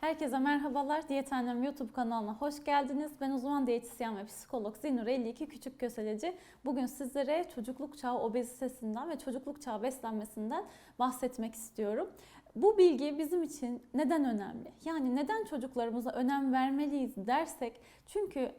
Herkese merhabalar. Diyet Annem YouTube kanalına hoş geldiniz. Ben uzman diyetisyen ve psikolog Zinur 52 Küçük Köseleci. Bugün sizlere çocukluk çağı obezitesinden ve çocukluk çağı beslenmesinden bahsetmek istiyorum. Bu bilgi bizim için neden önemli? Yani neden çocuklarımıza önem vermeliyiz dersek çünkü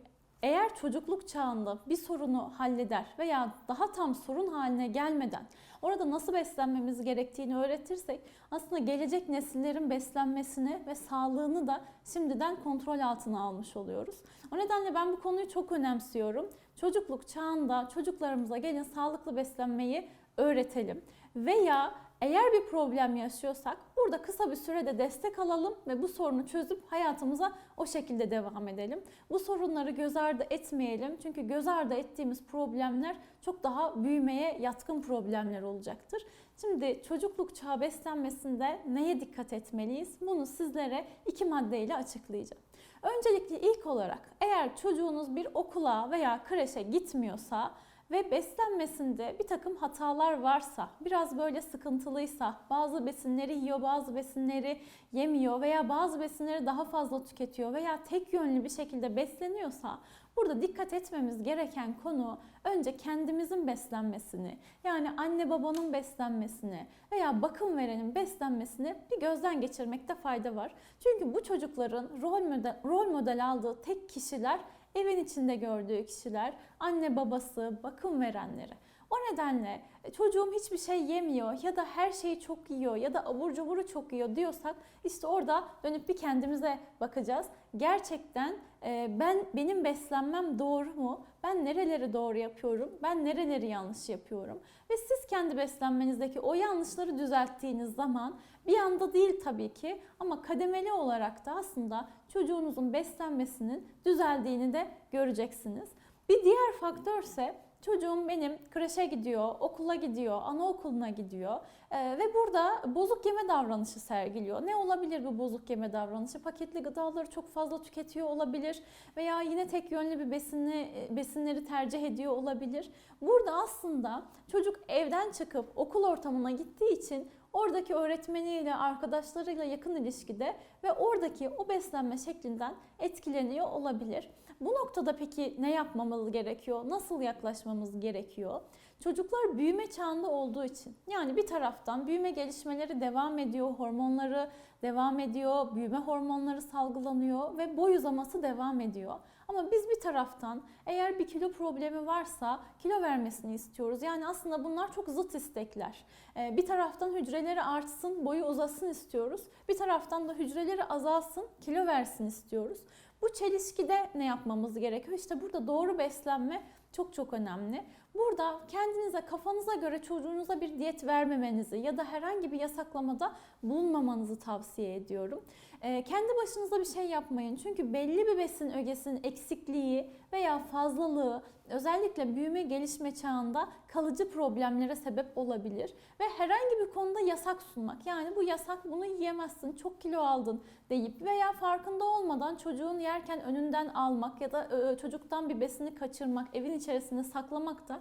eğer çocukluk çağında bir sorunu halleder veya daha tam sorun haline gelmeden orada nasıl beslenmemiz gerektiğini öğretirsek aslında gelecek nesillerin beslenmesini ve sağlığını da şimdiden kontrol altına almış oluyoruz. O nedenle ben bu konuyu çok önemsiyorum. Çocukluk çağında çocuklarımıza gelin sağlıklı beslenmeyi öğretelim. Veya eğer bir problem yaşıyorsak burada kısa bir sürede destek alalım ve bu sorunu çözüp hayatımıza o şekilde devam edelim. Bu sorunları göz ardı etmeyelim. Çünkü göz ardı ettiğimiz problemler çok daha büyümeye yatkın problemler olacaktır. Şimdi çocukluk çağı beslenmesinde neye dikkat etmeliyiz? Bunu sizlere iki maddeyle açıklayacağım. Öncelikle ilk olarak eğer çocuğunuz bir okula veya kreşe gitmiyorsa ve beslenmesinde bir takım hatalar varsa, biraz böyle sıkıntılıysa, bazı besinleri yiyor, bazı besinleri yemiyor veya bazı besinleri daha fazla tüketiyor veya tek yönlü bir şekilde besleniyorsa burada dikkat etmemiz gereken konu önce kendimizin beslenmesini, yani anne babanın beslenmesini veya bakım verenin beslenmesini bir gözden geçirmekte fayda var. Çünkü bu çocukların rol model, rol model aldığı tek kişiler evin içinde gördüğü kişiler, anne babası, bakım verenleri. O nedenle e, çocuğum hiçbir şey yemiyor ya da her şeyi çok yiyor ya da abur cuburu çok yiyor diyorsak işte orada dönüp bir kendimize bakacağız. Gerçekten e, ben benim beslenmem doğru mu? Ben nereleri doğru yapıyorum? Ben nereleri yanlış yapıyorum? Ve siz kendi beslenmenizdeki o yanlışları düzelttiğiniz zaman bir anda değil tabii ki ama kademeli olarak da aslında çocuğunuzun beslenmesinin düzeldiğini de göreceksiniz. Bir diğer faktör ise Çocuğum benim kreşe gidiyor, okula gidiyor, anaokuluna gidiyor ee, ve burada bozuk yeme davranışı sergiliyor. Ne olabilir bu bozuk yeme davranışı? Paketli gıdaları çok fazla tüketiyor olabilir veya yine tek yönlü bir besini, besinleri tercih ediyor olabilir. Burada aslında çocuk evden çıkıp okul ortamına gittiği için oradaki öğretmeniyle, arkadaşlarıyla yakın ilişkide ve oradaki o beslenme şeklinden etkileniyor olabilir. Bu noktada peki ne yapmamız gerekiyor? Nasıl yaklaşmamız gerekiyor? Çocuklar büyüme çağında olduğu için yani bir taraftan büyüme gelişmeleri devam ediyor, hormonları devam ediyor, büyüme hormonları salgılanıyor ve boy uzaması devam ediyor. Ama biz bir taraftan eğer bir kilo problemi varsa kilo vermesini istiyoruz. Yani aslında bunlar çok zıt istekler. Ee, bir taraftan hücreleri artsın, boyu uzasın istiyoruz. Bir taraftan da hücreleri azalsın, kilo versin istiyoruz. Bu çelişkide ne yapmamız gerekiyor? İşte burada doğru beslenme çok çok önemli. Burada kendinize kafanıza göre çocuğunuza bir diyet vermemenizi ya da herhangi bir yasaklamada bulunmamanızı tavsiye ediyorum. Ee, kendi başınıza bir şey yapmayın. Çünkü belli bir besin ögesinin eksikliği veya fazlalığı özellikle büyüme gelişme çağında kalıcı problemlere sebep olabilir. Ve herhangi bir konuda yasak sunmak. Yani bu yasak bunu yiyemezsin, çok kilo aldın deyip veya farkında olmadan çocuğun yerken önünden almak ya da çocuktan bir besini kaçırmak, evin içerisinde saklamak da e,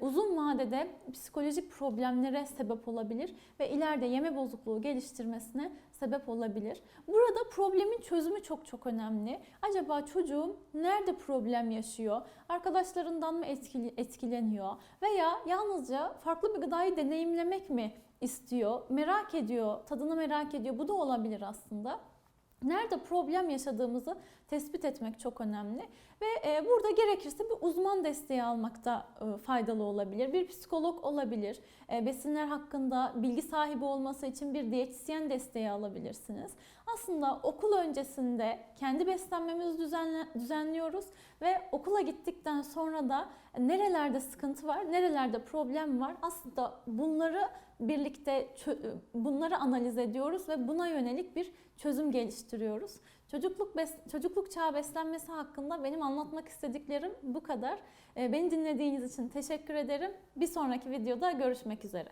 uzun vadede psikolojik problemlere sebep olabilir ve ileride yeme bozukluğu geliştirmesine sebep olabilir. Burada problemin çözümü çok çok önemli. Acaba çocuğum nerede problem yaşıyor? Arkadaşlarından mı etkileniyor? Veya yalnızca farklı bir gıdayı deneyimlemek mi istiyor? Merak ediyor, tadını merak ediyor. Bu da olabilir aslında. Nerede problem yaşadığımızı tespit etmek çok önemli ve e, burada gerekirse bir uzman desteği almakta e, faydalı olabilir. Bir psikolog olabilir. E, besinler hakkında bilgi sahibi olması için bir diyetisyen desteği alabilirsiniz. Aslında okul öncesinde kendi beslenmemizi düzenliyoruz ve okula gittikten sonra da nerelerde sıkıntı var, nerelerde problem var aslında bunları birlikte bunları analiz ediyoruz ve buna yönelik bir çözüm geliştiriyoruz. Çocukluk bes çocukluk çağı beslenmesi hakkında benim anlatmak istediklerim bu kadar. Beni dinlediğiniz için teşekkür ederim. Bir sonraki videoda görüşmek üzere.